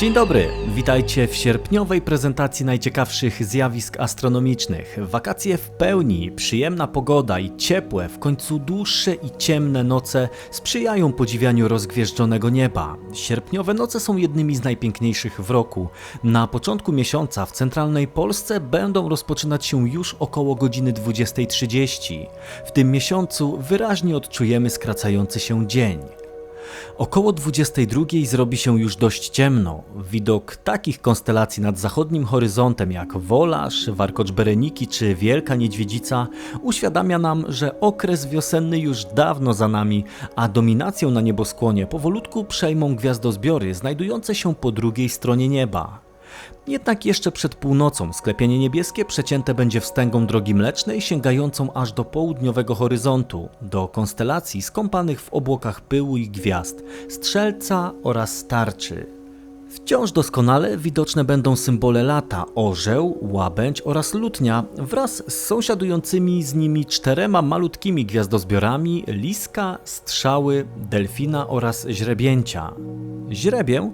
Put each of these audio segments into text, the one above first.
Dzień dobry, witajcie w sierpniowej prezentacji najciekawszych zjawisk astronomicznych. Wakacje w pełni, przyjemna pogoda i ciepłe, w końcu dłuższe i ciemne noce sprzyjają podziwianiu rozgwieżdżonego nieba. Sierpniowe noce są jednymi z najpiękniejszych w roku. Na początku miesiąca w centralnej Polsce będą rozpoczynać się już około godziny 20.30. W tym miesiącu wyraźnie odczujemy skracający się dzień. Około 22 zrobi się już dość ciemno. Widok takich konstelacji nad zachodnim horyzontem jak Wolarz, Warkocz Bereniki czy Wielka Niedźwiedzica uświadamia nam, że okres wiosenny już dawno za nami, a dominację na nieboskłonie powolutku przejmą gwiazdozbiory znajdujące się po drugiej stronie nieba. Jednak jeszcze przed północą sklepienie niebieskie przecięte będzie wstęgą drogi mlecznej sięgającą aż do południowego horyzontu, do konstelacji skąpanych w obłokach pyłu i gwiazd, strzelca oraz tarczy. Wciąż doskonale widoczne będą symbole lata orzeł, łabędź oraz lutnia wraz z sąsiadującymi z nimi czterema malutkimi gwiazdozbiorami liska, strzały, delfina oraz źrebięcia. Źrebię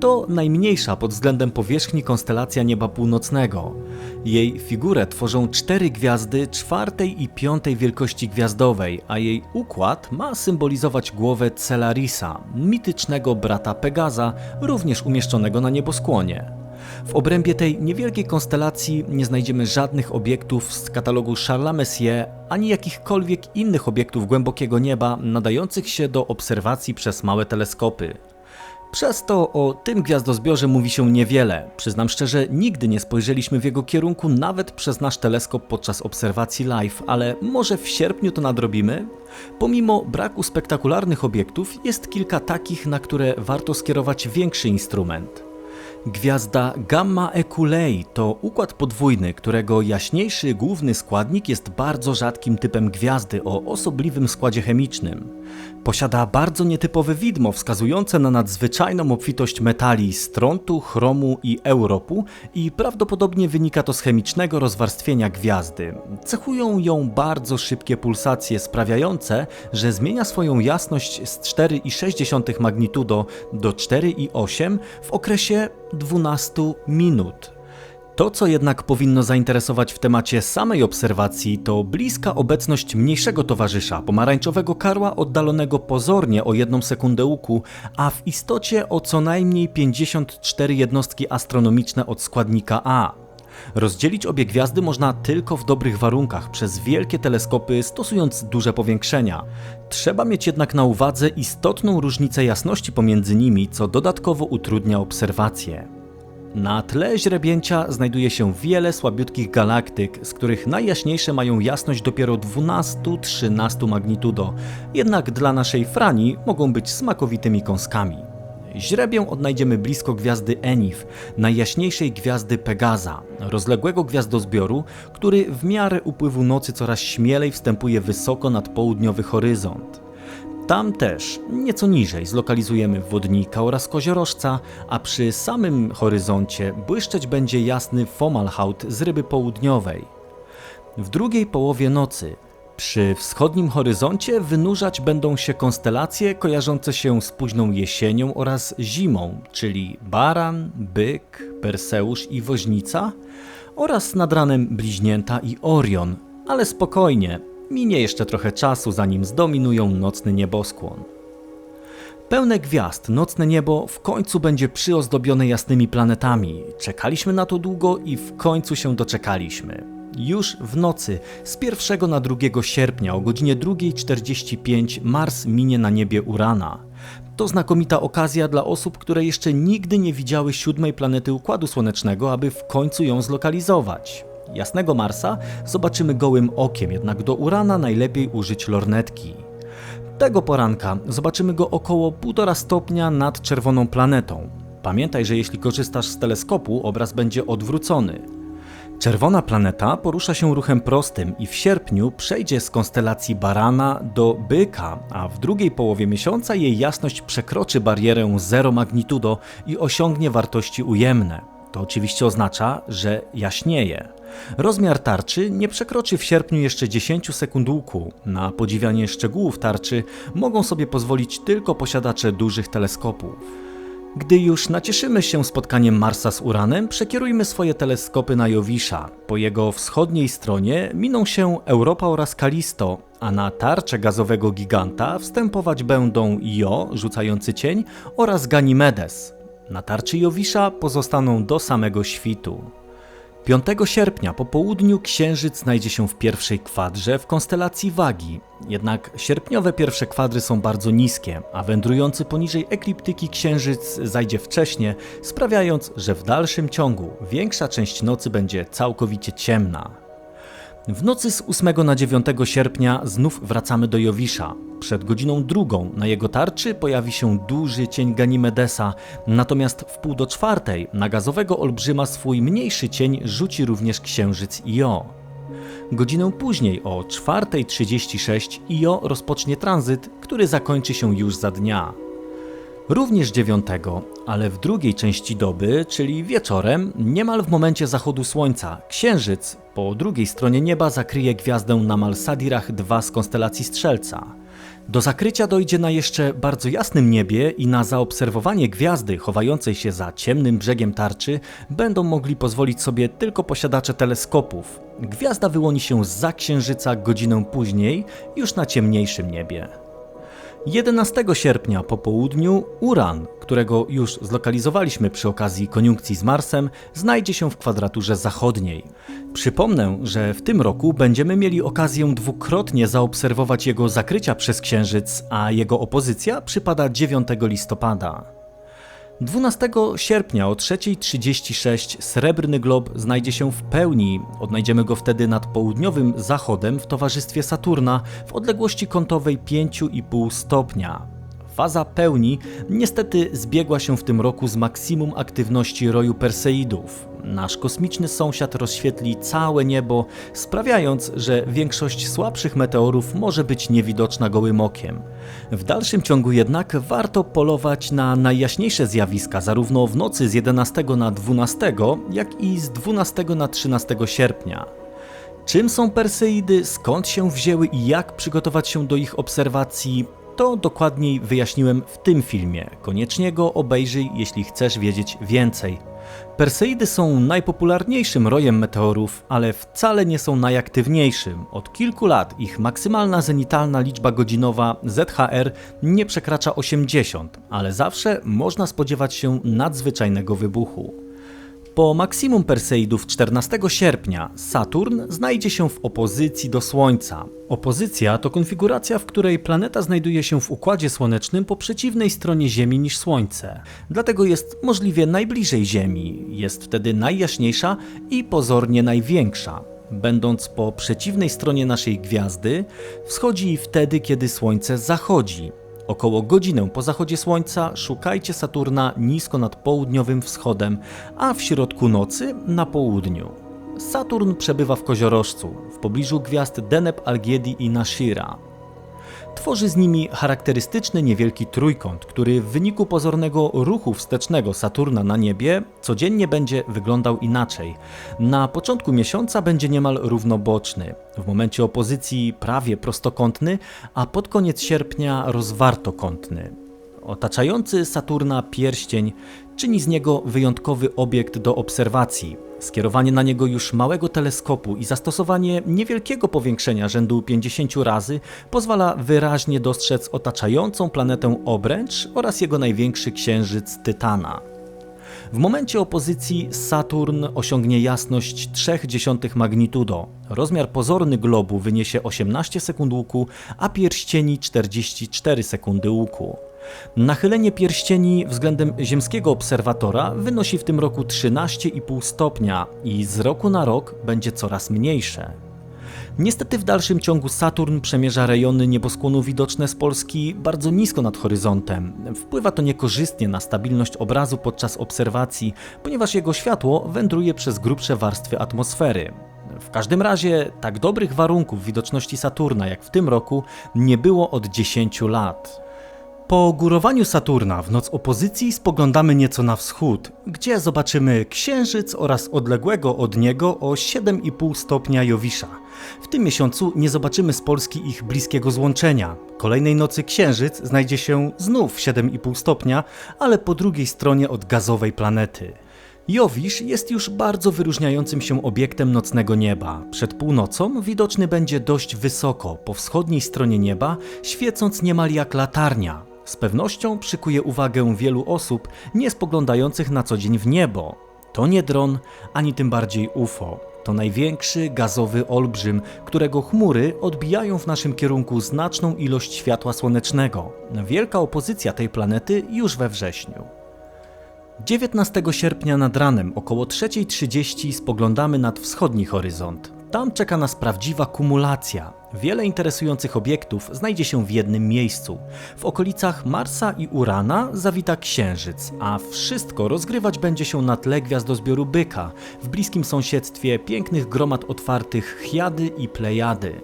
to najmniejsza pod względem powierzchni konstelacja nieba północnego. Jej figurę tworzą cztery gwiazdy czwartej i piątej wielkości gwiazdowej, a jej układ ma symbolizować głowę Celarisa, mitycznego brata Pegaza, również umieszczonego na nieboskłonie. W obrębie tej niewielkiej konstelacji nie znajdziemy żadnych obiektów z katalogu Charlesa Messier, ani jakichkolwiek innych obiektów głębokiego nieba nadających się do obserwacji przez małe teleskopy. Przez to o tym gwiazdozbiorze mówi się niewiele. Przyznam szczerze, nigdy nie spojrzeliśmy w jego kierunku nawet przez nasz teleskop podczas obserwacji live, ale może w sierpniu to nadrobimy? Pomimo braku spektakularnych obiektów, jest kilka takich, na które warto skierować większy instrument. Gwiazda Gamma Eculei to układ podwójny, którego jaśniejszy główny składnik jest bardzo rzadkim typem gwiazdy o osobliwym składzie chemicznym. Posiada bardzo nietypowe widmo wskazujące na nadzwyczajną obfitość metali strontu, chromu i europu i prawdopodobnie wynika to z chemicznego rozwarstwienia gwiazdy. Cechują ją bardzo szybkie pulsacje sprawiające, że zmienia swoją jasność z 4,6 magnitudo do 4,8 w okresie 12 minut. To, co jednak powinno zainteresować w temacie samej obserwacji, to bliska obecność mniejszego towarzysza, pomarańczowego karła oddalonego pozornie o jedną sekundę łuku, a w istocie o co najmniej 54 jednostki astronomiczne od składnika A. Rozdzielić obie gwiazdy można tylko w dobrych warunkach przez wielkie teleskopy stosując duże powiększenia. Trzeba mieć jednak na uwadze istotną różnicę jasności pomiędzy nimi, co dodatkowo utrudnia obserwacje. Na tle źrebięcia znajduje się wiele słabiutkich galaktyk, z których najjaśniejsze mają jasność dopiero 12-13 magnitudo, jednak dla naszej Frani mogą być smakowitymi kąskami. Źrebię odnajdziemy blisko gwiazdy Enif, najjaśniejszej gwiazdy Pegaza, rozległego gwiazdozbioru, który w miarę upływu nocy coraz śmielej wstępuje wysoko nad południowy horyzont. Tam też, nieco niżej, zlokalizujemy wodnika oraz koziorożca, a przy samym horyzoncie błyszczeć będzie jasny Fomalhaut z ryby południowej. W drugiej połowie nocy przy wschodnim horyzoncie wynurzać będą się konstelacje kojarzące się z późną jesienią oraz zimą, czyli Baran, Byk, Perseusz i Woźnica oraz nad ranem Bliźnięta i Orion, ale spokojnie, Minie jeszcze trochę czasu, zanim zdominują nocny nieboskłon. Pełne gwiazd, nocne niebo w końcu będzie przyozdobione jasnymi planetami. Czekaliśmy na to długo i w końcu się doczekaliśmy. Już w nocy z 1 na 2 sierpnia o godzinie 2.45 Mars minie na niebie Urana. To znakomita okazja dla osób, które jeszcze nigdy nie widziały siódmej planety Układu Słonecznego, aby w końcu ją zlokalizować. Jasnego Marsa zobaczymy gołym okiem, jednak do Urana najlepiej użyć lornetki. Tego poranka zobaczymy go około 1,5 stopnia nad czerwoną planetą. Pamiętaj, że jeśli korzystasz z teleskopu, obraz będzie odwrócony. Czerwona planeta porusza się ruchem prostym i w sierpniu przejdzie z konstelacji Barana do Byka, a w drugiej połowie miesiąca jej jasność przekroczy barierę 0 magnitudo i osiągnie wartości ujemne. To oczywiście oznacza, że jaśnieje. Rozmiar tarczy nie przekroczy w sierpniu jeszcze 10 sekund łuku. Na podziwianie szczegółów tarczy mogą sobie pozwolić tylko posiadacze dużych teleskopów. Gdy już nacieszymy się spotkaniem Marsa z Uranem, przekierujmy swoje teleskopy na Jowisza. Po jego wschodniej stronie miną się Europa oraz Kalisto, a na tarczę gazowego giganta wstępować będą Io, rzucający cień, oraz Ganymedes. Na tarczy Jowisza pozostaną do samego świtu. 5 sierpnia po południu Księżyc znajdzie się w pierwszej kwadrze w konstelacji Wagi. Jednak sierpniowe pierwsze kwadry są bardzo niskie, a wędrujący poniżej ekliptyki Księżyc zajdzie wcześnie, sprawiając, że w dalszym ciągu większa część nocy będzie całkowicie ciemna. W nocy z 8 na 9 sierpnia znów wracamy do Jowisza. Przed godziną drugą na jego tarczy pojawi się duży cień Ganimedesa, natomiast w pół do czwartej na gazowego olbrzyma swój mniejszy cień rzuci również księżyc Io. Godzinę później o 4.36 Io rozpocznie tranzyt, który zakończy się już za dnia. Również dziewiątego, ale w drugiej części doby, czyli wieczorem, niemal w momencie zachodu słońca, księżyc po drugiej stronie nieba zakryje gwiazdę na Malsadirach II z konstelacji Strzelca. Do zakrycia dojdzie na jeszcze bardzo jasnym niebie i na zaobserwowanie gwiazdy chowającej się za ciemnym brzegiem tarczy będą mogli pozwolić sobie tylko posiadacze teleskopów. Gwiazda wyłoni się za księżyca godzinę później, już na ciemniejszym niebie. 11 sierpnia po południu Uran, którego już zlokalizowaliśmy przy okazji koniunkcji z Marsem, znajdzie się w kwadraturze zachodniej. Przypomnę, że w tym roku będziemy mieli okazję dwukrotnie zaobserwować jego zakrycia przez Księżyc, a jego opozycja przypada 9 listopada. 12 sierpnia o 3.36 srebrny glob znajdzie się w pełni. Odnajdziemy go wtedy nad południowym zachodem w towarzystwie Saturna w odległości kątowej 5,5 stopnia. Faza pełni niestety zbiegła się w tym roku z maksimum aktywności roju Perseidów. Nasz kosmiczny sąsiad rozświetli całe niebo, sprawiając, że większość słabszych meteorów może być niewidoczna gołym okiem. W dalszym ciągu jednak warto polować na najjaśniejsze zjawiska zarówno w nocy z 11 na 12, jak i z 12 na 13 sierpnia. Czym są Perseidy, skąd się wzięły i jak przygotować się do ich obserwacji, to dokładniej wyjaśniłem w tym filmie. Koniecznie go obejrzyj, jeśli chcesz wiedzieć więcej. Perseidy są najpopularniejszym rojem meteorów, ale wcale nie są najaktywniejszym. Od kilku lat ich maksymalna zenitalna liczba godzinowa ZHR nie przekracza 80, ale zawsze można spodziewać się nadzwyczajnego wybuchu. Po maksimum Perseidów 14 sierpnia Saturn znajdzie się w opozycji do Słońca. Opozycja to konfiguracja, w której planeta znajduje się w układzie słonecznym po przeciwnej stronie Ziemi niż Słońce. Dlatego jest możliwie najbliżej Ziemi, jest wtedy najjaśniejsza i pozornie największa. Będąc po przeciwnej stronie naszej gwiazdy, wschodzi wtedy, kiedy Słońce zachodzi. Około godzinę po zachodzie słońca szukajcie Saturna nisko nad południowym wschodem, a w środku nocy na południu. Saturn przebywa w koziorożcu, w pobliżu gwiazd Deneb, Algiedi i Nashira. Tworzy z nimi charakterystyczny niewielki trójkąt, który w wyniku pozornego ruchu wstecznego Saturna na niebie codziennie będzie wyglądał inaczej. Na początku miesiąca będzie niemal równoboczny, w momencie opozycji prawie prostokątny, a pod koniec sierpnia rozwartokątny. Otaczający Saturna pierścień czyni z niego wyjątkowy obiekt do obserwacji. Skierowanie na niego już małego teleskopu i zastosowanie niewielkiego powiększenia rzędu 50 razy pozwala wyraźnie dostrzec otaczającą planetę obręcz oraz jego największy księżyc Tytana. W momencie opozycji Saturn osiągnie jasność 0,3 magnitudo. Rozmiar pozorny globu wyniesie 18 sekund łuku, a pierścieni 44 sekundy łuku. Nachylenie pierścieni względem ziemskiego obserwatora wynosi w tym roku 13,5 stopnia i z roku na rok będzie coraz mniejsze. Niestety w dalszym ciągu Saturn przemierza rejony nieboskłonu widoczne z Polski bardzo nisko nad horyzontem. Wpływa to niekorzystnie na stabilność obrazu podczas obserwacji, ponieważ jego światło wędruje przez grubsze warstwy atmosfery. W każdym razie tak dobrych warunków widoczności Saturna jak w tym roku nie było od 10 lat. Po górowaniu Saturna w noc opozycji spoglądamy nieco na wschód, gdzie zobaczymy Księżyc oraz odległego od niego o 7,5 stopnia Jowisza. W tym miesiącu nie zobaczymy z Polski ich bliskiego złączenia. Kolejnej nocy Księżyc znajdzie się znów w 7,5 stopnia, ale po drugiej stronie od gazowej planety. Jowisz jest już bardzo wyróżniającym się obiektem nocnego nieba. Przed północą widoczny będzie dość wysoko, po wschodniej stronie nieba, świecąc niemal jak latarnia. Z pewnością przykuje uwagę wielu osób nie spoglądających na co dzień w niebo. To nie dron, ani tym bardziej UFO. To największy gazowy olbrzym, którego chmury odbijają w naszym kierunku znaczną ilość światła słonecznego. Wielka opozycja tej planety już we wrześniu. 19 sierpnia nad ranem około 3.30 spoglądamy nad wschodni horyzont. Tam czeka nas prawdziwa kumulacja. Wiele interesujących obiektów znajdzie się w jednym miejscu. W okolicach Marsa i Urana zawita Księżyc, a wszystko rozgrywać będzie się na tle gwiazdozbioru Byka, w bliskim sąsiedztwie pięknych gromad otwartych Chiady i Plejady.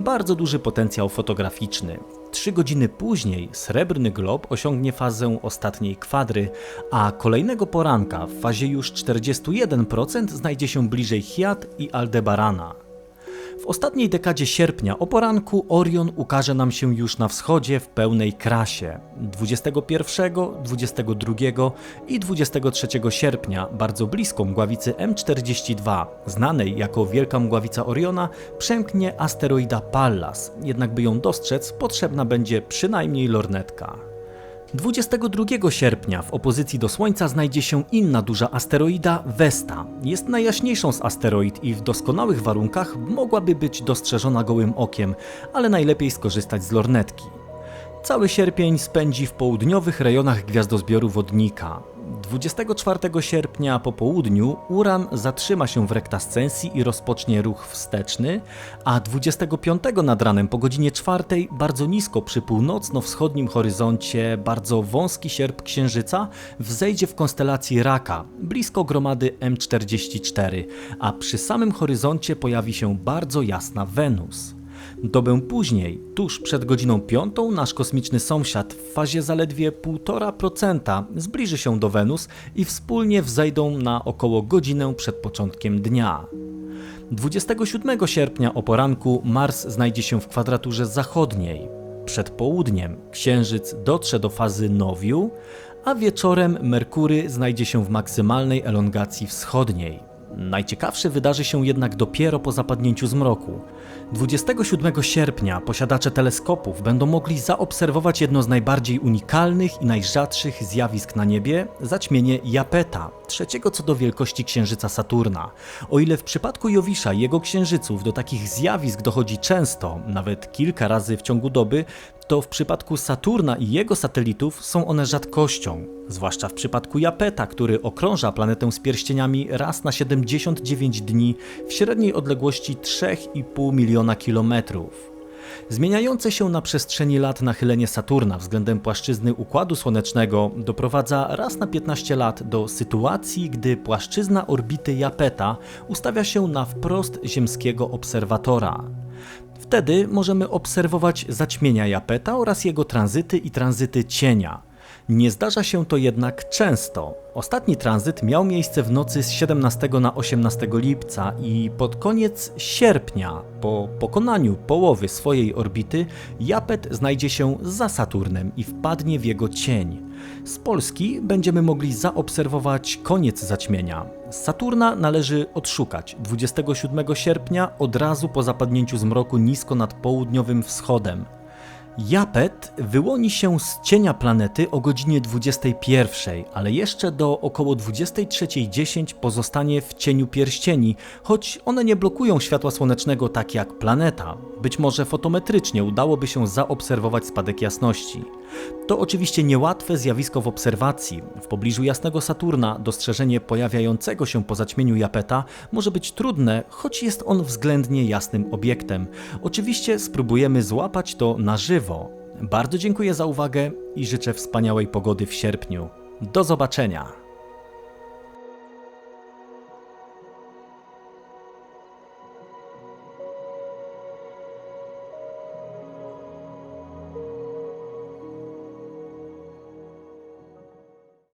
Bardzo duży potencjał fotograficzny. Trzy godziny później srebrny glob osiągnie fazę ostatniej kwadry, a kolejnego poranka w fazie już 41% znajdzie się bliżej Chiad i Aldebarana. W ostatniej dekadzie sierpnia o poranku Orion ukaże nam się już na wschodzie w pełnej krasie. 21, 22 i 23 sierpnia, bardzo blisko mgławicy M42, znanej jako Wielka Mgławica Oriona, przemknie asteroida Pallas, jednak by ją dostrzec potrzebna będzie przynajmniej lornetka. 22 sierpnia w opozycji do Słońca znajdzie się inna duża asteroida Vesta. Jest najjaśniejszą z asteroid i w doskonałych warunkach mogłaby być dostrzeżona gołym okiem, ale najlepiej skorzystać z lornetki. Cały sierpień spędzi w południowych rejonach gwiazdozbioru Wodnika. 24 sierpnia po południu Uran zatrzyma się w rektascensji i rozpocznie ruch wsteczny, a 25 nad ranem po godzinie 4 bardzo nisko przy północno-wschodnim horyzoncie bardzo wąski sierp Księżyca wzejdzie w konstelacji Raka, blisko gromady M44, a przy samym horyzoncie pojawi się bardzo jasna Wenus. Dobę później, tuż przed godziną piątą, nasz kosmiczny sąsiad w fazie zaledwie 1,5% zbliży się do Wenus i wspólnie wzejdą na około godzinę przed początkiem dnia. 27 sierpnia o poranku Mars znajdzie się w kwadraturze zachodniej. Przed południem Księżyc dotrze do fazy nowiu, a wieczorem Merkury znajdzie się w maksymalnej elongacji wschodniej. Najciekawsze wydarzy się jednak dopiero po zapadnięciu zmroku. 27 sierpnia posiadacze teleskopów będą mogli zaobserwować jedno z najbardziej unikalnych i najrzadszych zjawisk na niebie zaćmienie Japeta, trzeciego co do wielkości księżyca Saturna. O ile w przypadku Jowisza i jego księżyców do takich zjawisk dochodzi często, nawet kilka razy w ciągu doby, to w przypadku Saturna i jego satelitów są one rzadkością, zwłaszcza w przypadku Japeta, który okrąża planetę z pierścieniami raz na 79 dni w średniej odległości 3,5 miliona kilometrów. Zmieniające się na przestrzeni lat nachylenie Saturna względem płaszczyzny Układu Słonecznego doprowadza raz na 15 lat do sytuacji, gdy płaszczyzna orbity Japeta ustawia się na wprost ziemskiego obserwatora. Wtedy możemy obserwować zaćmienia Japeta oraz jego tranzyty i tranzyty cienia. Nie zdarza się to jednak często. Ostatni tranzyt miał miejsce w nocy z 17 na 18 lipca i pod koniec sierpnia, po pokonaniu połowy swojej orbity, Japet znajdzie się za Saturnem i wpadnie w jego cień. Z Polski będziemy mogli zaobserwować koniec zaćmienia. Saturna należy odszukać 27 sierpnia od razu po zapadnięciu zmroku nisko nad południowym wschodem. Japet wyłoni się z cienia planety o godzinie 21, ale jeszcze do około 23.10 pozostanie w cieniu pierścieni, choć one nie blokują światła słonecznego tak jak planeta. Być może fotometrycznie udałoby się zaobserwować spadek jasności. To oczywiście niełatwe zjawisko w obserwacji. W pobliżu jasnego Saturna dostrzeżenie pojawiającego się po zaćmieniu Japeta może być trudne, choć jest on względnie jasnym obiektem. Oczywiście spróbujemy złapać to na żywo. Bardzo dziękuję za uwagę i życzę wspaniałej pogody w sierpniu. Do zobaczenia!